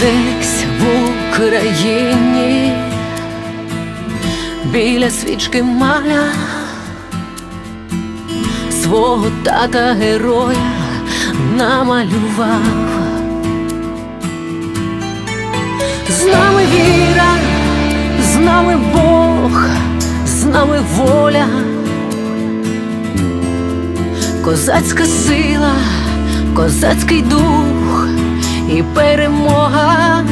десь в Україні біля свічки маля свого тата героя намалював. З нами віра, з нами Бог, з нами воля, козацька сила, козацький дух і перемога.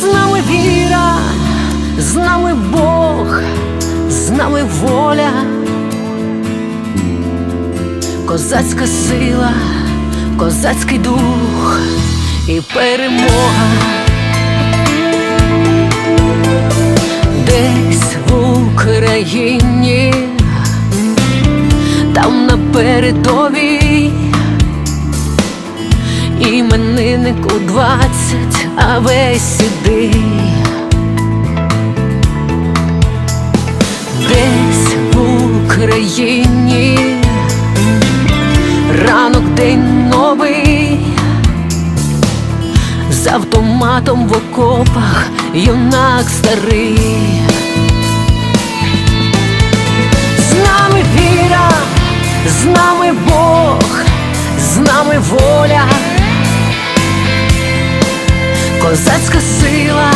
З нами віра, з нами Бог, з нами воля, козацька сила, козацький дух і перемога. Десь в Україні, там на передовій імениннику двадцять, а весь сидий. Десь в Україні ранок день новий, з автоматом в окопах юнак старий. З нами віра, з нами Бог, з нами воля, козацька сила,